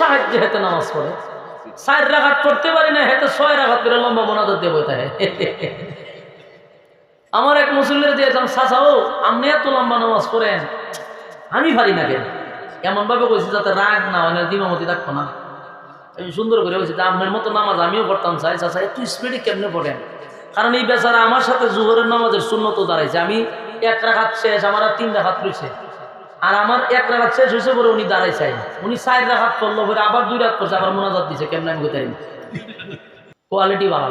সাহায্যে হেতে নামাজ পড়ে। চার রাখাত পড়তে পারি না হেতে ছয় রাখাত করে লম্বা মোনাজাত দিয়ে আমার এক মুসল্লির দিয়েছিলাম চাচা ও, আপনি এত লম্বা নামাজ পড়েন, আমি পারি না কেন? এমন ভাবে কইছি যাতে রাগ না হয় না দিমামতি থাকব না। আমি সুন্দর করে বলছি আপনার মতো নামাজ আমিও পড়তাম, চাই চাচা, একটু স্পিডে কেমনে পড়েন? কারণ এই বেচারা আমার সাথে জুহরের নামাজের শূন্যত দাঁড়াইছে। আমি এক রাখাত শেষ, আমার আর তিন রাখাত রয়েছে আর আমার এক রাত শেষ হয়েছে পরে উনি দাঁড়াইছে উনি চার রাখাত করল পরে আবার দুই রাত করছে, আবার মোনাজাত দিছে, কেমন আমি কোথায় কোয়ালিটি ভালো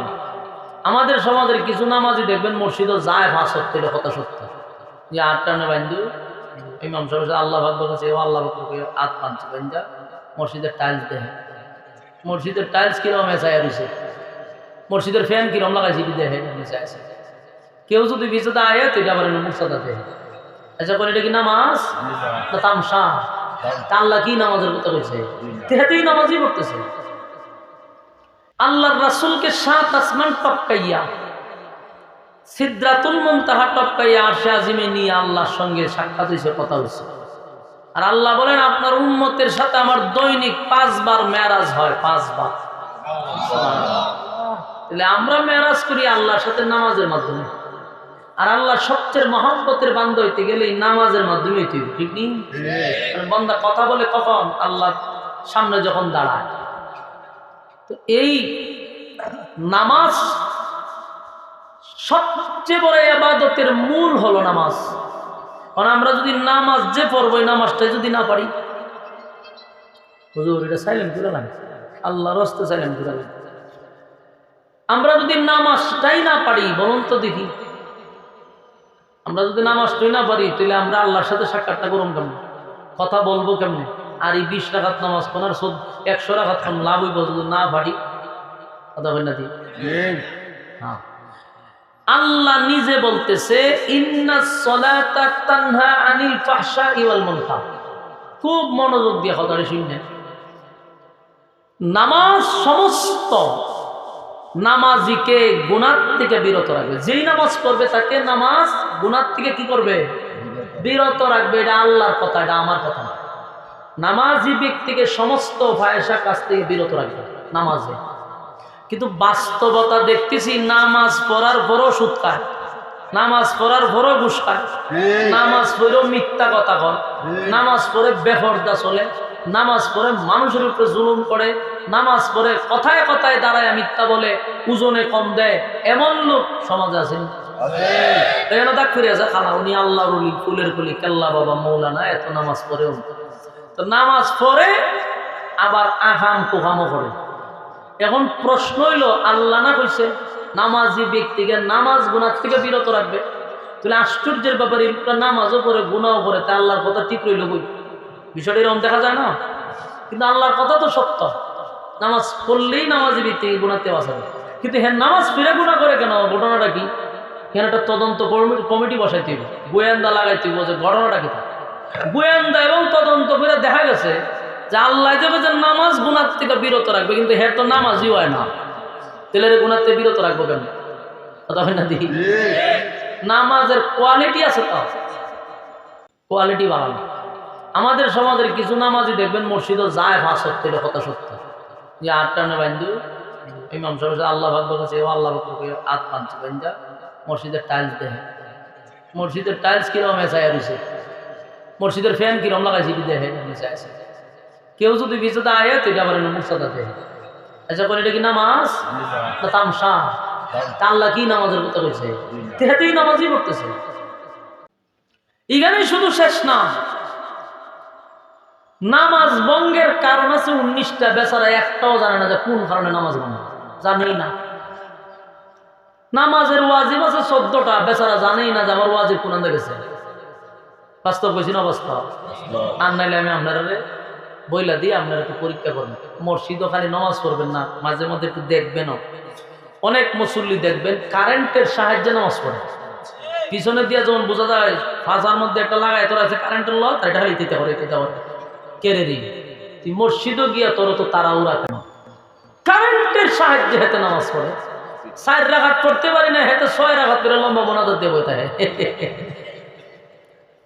আমাদের সমাজের কিছু নামাজি দেখবেন মসজিদও যায় ভাষ সত্য কথা সত্য। যে আটটা না বান্ধু ইমাম সাহেব আল্লাহ ভাগ বলেছে ও আল্লাহ ভাগ আট পাঁচ বান্ধা মসজিদের টাইলস দেখে মসজিদের টাইলস কীরকম এসাই রয়েছে মসজিদের ফ্যান কিরম লাগাইছে দেখে নিচে আছে কেউ যদি বিচেতে আয় তো এটা আবার মুসাদা দেখে আচ্ছা করে এটা কি নামাজ? না, তামসা। আল্লাহ কি নামাজের কথা তেহাতেই নামাজই পড়তেছে। আল্লাহর রাসূলকে সাত আসমান টপকাইয়া মুনতাহা টপকাইয়া আরশে আজিমে নিয়ে আল্লাহর সঙ্গে সাক্ষাৎ হয়েছে কথা হয়েছে আর আল্লাহ বলেন, আপনার উম্মতের সাথে আমার দৈনিক পাঁচবার মেরাজ হয়, পাঁচবার। তাহলে আমরা মেরাজ করি আল্লাহর সাথে নামাজের মাধ্যমে। আর আল্লাহ সবচেয়ে মহব্বতের বান্ধ হইতে গেলে নামাজের মাধ্যমে হইতে হবে, ঠিক নেই? কারণ বান্দা কথা বলে কখন? আল্লাহ সামনে যখন দাঁড়ায়। তো এই নামাজ সবচেয়ে বড় আবাদতের মূল হলো নামাজ। কারণ আমরা যদি নামাজ যে পড়ব এই নামাজটাই যদি না পারি হুজুর এটা সাইলেন্ট করে লাগ আল্লাহ রস্তে সাইলেন্ট করে লাগ আমরা যদি নামাজটাই না পারি বলুন তো দেখি। আমরা যদি নামাজটাই না পারি তাহলে আমরা আল্লাহর সাথে সাক্ষাৎটা করুন কেমন কথা বলব কেমনে? আর এই বিশ টাকাত নামাজ কোন আর একশো টাকাত কোন লাভ হইব যদি না পারি। কথা বল না দি হ্যাঁ। আল্লাহ নিজে বলতেছে আনিল খুব মনোযোগ দিয়ে কথাটা শুনলেন নামাজ সমস্ত নামাজিকে গুনার থেকে বিরত রাখবে। যেই নামাজ পড়বে তাকে নামাজ গুনার থেকে কি করবে? বিরত রাখবে। এটা আল্লাহর কথা এটা আমার কথা না। নামাজি ব্যক্তিকে সমস্ত ফায়সা কাছ থেকে বিরত রাখবে নামাজে। কিন্তু বাস্তবতা দেখতেছি নামাজ পড়ার পরও সুদ খায়। নামাজ পড়ার পরও ঘুষ খায়। নামাজ পড়েও মিথ্যা কথা কয়। নামাজ পড়ে বেফর্দা চলে। নামাজ পড়ে মানুষের উপরে জুলুম করে নামাজ পড়ে কথায় কথায় দাঁড়ায় মিথ্যা বলে ওজনে কম দেয় এমন লোক সমাজ আছে এখানে দাগ করে আছে খালা উনি আল্লাহর উলি ফুলের কুলি কেল্লা বাবা মৌলানা এত নামাজ পড়েও তো নামাজ পড়ে আবার আহাম করে। এখন প্রশ্ন হইল আল্লাহ না কইছে নামাজি ব্যক্তিকে নামাজ গুনার থেকে বিরত রাখবে? তাহলে আশ্চর্যের ব্যাপারে নামাজও পড়ে গুণাও করে তা আল্লাহর কথা ঠিক রইল কই? বিষয়টা এরকম দেখা যায় না। কিন্তু আল্লাহর কথা তো সত্য। নামাজ পড়লেই নামাজি ব্যক্তিকে গুণাতে বাঁচাবে কিন্তু হ্যাঁ নামাজ ফিরে গুণা করে কেন? ঘটনাটা কি? এখানে একটা তদন্ত কমিটি- বসাইতে হবে গোয়েন্দা লাগাইতে হবে যে ঘটনাটা কি? গোয়েন্দা এবং তদন্ত করে দেখা গেছে যে আল্লাহ যাবে যে নামাজ গুণার থেকে বিরত রাখবে কিন্তু হের তো নামাজই হয় না। তেলের গুণার থেকে বিরত রাখব কেন? কথা হয় না দেখি নামাজের কোয়ালিটি আছে তো। কোয়ালিটি ভালো না। আমাদের সমাজের কিছু নামাজি দেখবেন মসজিদও যায় সত্য এটা কথা সত্য। যে আটটা না বান্ধু ইমাম সাহেব আল্লাহ ভাগ বলেছে ও আল্লাহ ভাগ আট পাঁচ বান্ধা মসজিদের টাইলস দেখে মসজিদের টাইলস কীরকম এসাই রয়েছে মসজিদের ফ্যান কিরম লাগাইছে দেখে কেউ যদি বিচেতে আয় তো এটা আবার মুসাদা দেখে আচ্ছা করে এটা কি নামাজ? না, তামসা। আল্লাহ কি নামাজের কথা কইছে তেহাতেই নামাজই পড়তেছে। এখানেই শুধু শেষ না নামাজ বঙ্গের কারণ আছে উনিশটা বেচারা একটাও জানে না যে কোন কারণে নামাজ বন্ধ জানেই না। নামাজের ওয়াজিব আছে চোদ্দটা বেচারা জানেই না যে আমার ওয়াজিব কোন গেছে। বাস্তব কইছি না বাস্তব? আর নাইলে আমি আপনারা বইলা দিয়ে আপনারা একটু পরীক্ষা করবেন মসজিদও খালি নামাজ পড়বেন না মাঝে মধ্যে একটু দেখবেন অনেক মুসল্লি দেখবেন কারেন্টের সাহায্যে নামাজ পড়ে। পিছনে দিয়ে যেমন বোঝা যায় ফাঁসার মধ্যে একটা লাগায় তোর আছে কারেন্টের লত এটা দিতে পারে দিতে পারে কেড়ে দিই তুই মসজিদও গিয়া তোর তো তারাও রাখে না কারেন্টের সাহায্যে হেতে নামাজ পড়ে। চার রাখাত পড়তে পারি না হেতে ছয় রাখাত করে লম্বা দিয়ে বইতে হয়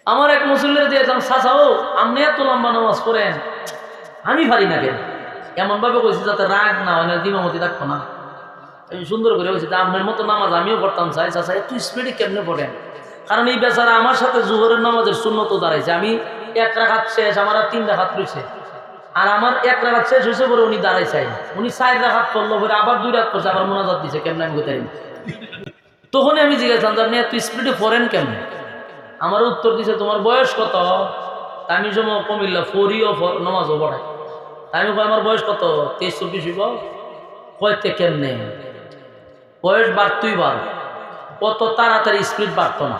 আমার এক মুসল্লির দিয়েছিলাম চাচা ও, আপনি এত লম্বা নামাজ পড়েন, আমি পারি না কেন? এমনভাবে কইছি যাতে রাগ না হয়, না দিমামতি থাকব না। আমি সুন্দর করে বলছি আপনার মতো নামাজ আমিও পড়তাম, চাই চাচা একটু স্পিডে কেমনে পড়েন? কারণ এই বেচারা আমার সাথে জুহরের নামাজের শূন্যত দাঁড়াইছে। আমি এক রাখাত শেষ, আমার আর তিন রাখাত রয়েছে। আর আমার এক রাখাত শেষ হয়েছে পরে উনি দাঁড়াইছে উনি চার রাখাত করল পরে আবার দুই রাত করছে, আবার মোনাজাত দিছে, কেমনে আমি কোথায় তখন আমি জিজ্ঞাসা আপনি এত স্পিডে পড়েন কেমনে? আমার উত্তর দিছে, তোমার বয়স কত? আমি যেমন কমিল্লা ফরিও নমাজও পড়াই। তা আমি কই, আমার বয়স কত? তেইশ, চব্বিশ হইব। কয়তে কেমনে? বয়স বাড়তই বার কত তাড়াতাড়ি স্পিড বাড়তো না।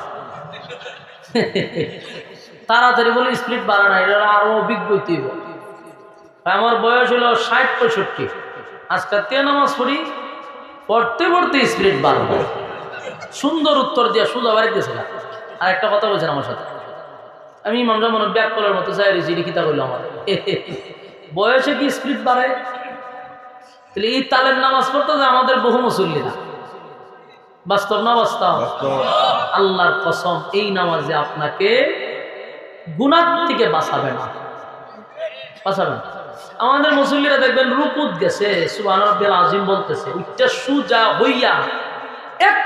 তাড়াতাড়ি বলে স্পিড বাড়ে না এটা আরও অভিজ্ঞ আমার বয়স হলো ষাট পঁয়ষট্টি। আজকে তে নামাজ পড়ি পড়তে পড়তে স্পিড বাড়বে সুন্দর উত্তর দিয়া সুদা বাড়ি গেছিলাম। আর একটা কথা বলছেন আমার সাথে। আমি ইমাম যেমন ব্যাক করার মতো চাই রয়েছি লিখিতা করল আমার। বয়সে কি স্পিড বাড়ে? তাহলে এই তালের নামাজ পড়তে যে আমাদের বহু মুসল্লিরা। বাস্তব না বাস্তব। আল্লাহর কসম এই নামাজে আপনাকে গুণার থেকে বাঁচাবে না। বাঁচাবে না। আমাদের মুসল্লিরা দেখবেন রুকুত গেছে সুবাহ আজিম বলতেছে উচ্চা সুজা হইয়া এক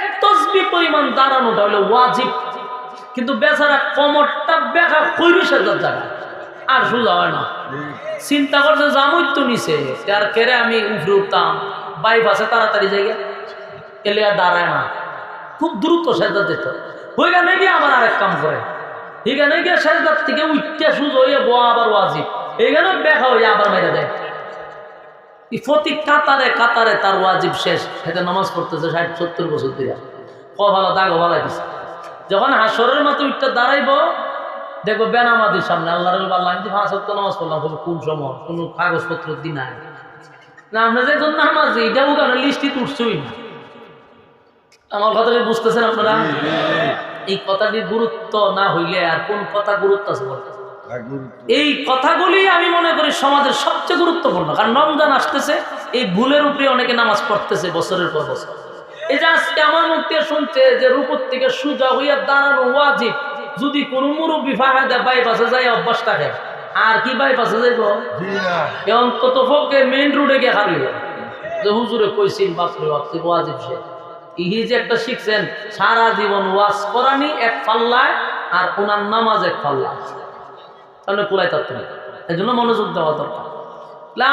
পরিমাণ দাঁড়ানোটা হলো ওয়াজিব। কিন্তু বেচারা কমরটা বেকা কইরি সাজার জায়গা আর সোজা হয় না। চিন্তা করছে জামুই তো নিছে, আর কেড়ে আমি উঠে উঠতাম? বাইপ আছে তাড়াতাড়ি জায়গা এলে আর দাঁড়ায় না। খুব দ্রুত সেজদা যেত ওইখানে গিয়ে আবার আরেক কাম করে। এখানে গিয়ে সেজদার থেকে উঠতে সুজ হইয়া বোয়া আবার ওয়াজিব। এইখানে বেকা হইয়া আবার মেরে দেয়। কাতারে কাতারে তার ওয়াজিব শেষ। সেটা নামাজ পড়তেছে ষাট, সত্তর বছর দিয়ে ক ভালো দাগ ভালো দিছে। যখন হাসরের মতো উঠতে দাঁড়াইব দেখো বেনামাদির সামনে আল্লাহ আল্লাহ, আমি পাঁচ সপ্তাহ নামাজ পড়লাম কোন সময়? কোনো কাগজপত্র দিন নাই। না আমরা যে কোন নামাজ এইটাও কেন লিস্টই তুটছই আমার কথা বুঝতেছেন আপনারা? এই কথাটির গুরুত্ব না হইলে আর কোন কথা গুরুত্ব আছে বলতে এই কথাগুলি আমি মনে করি সমাজের সবচেয়ে গুরুত্বপূর্ণ কারণ রমজান আসতেছে এই ভুলের উপরে অনেকে নামাজ পড়তেছে বছরের পর বছর। এই যে আজকে আমার মুখে শুনছে যে রূপর থেকে সুজা হইয়া দাঁড়ানো ওয়াজিব যদি কোনো মুরব্বী ফাঁকা দেয় বাইপাসে যায় অভ্যাস থাকে আর কি বাইপাসে যাইব? অন্তত ফোকে মেইন রোডে গিয়ে হারিয়ে যে হুজুরে কইছিল বাপরে বাপরে ওয়াজিব সে। ইহি যে একটা শিখছেন সারা জীবন ওয়াজ করানি এক পাল্লায় আর ওনার নামাজ এক পাল্লায় তাহলে কুলাই তত্ত্ব এই জন্য মনোযোগ দেওয়া দরকার।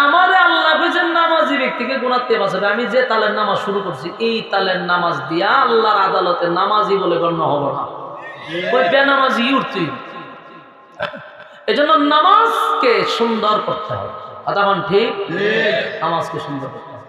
আমারে আল্লাহ বুঝেন নামাজি ব্যক্তিকে গুণাতে বাঁচাবে আমি যে তালের নামাজ শুরু করছি এই তালের নামাজ দিয়া আল্লাহর আদালতে নামাজি বলে গণ্য হব না। ওই বেনামাজি উঠতুই এই জন্য নামাজকে সুন্দর করতে হবে। কথা ঠিক। নামাজকে সুন্দর করতে হবে।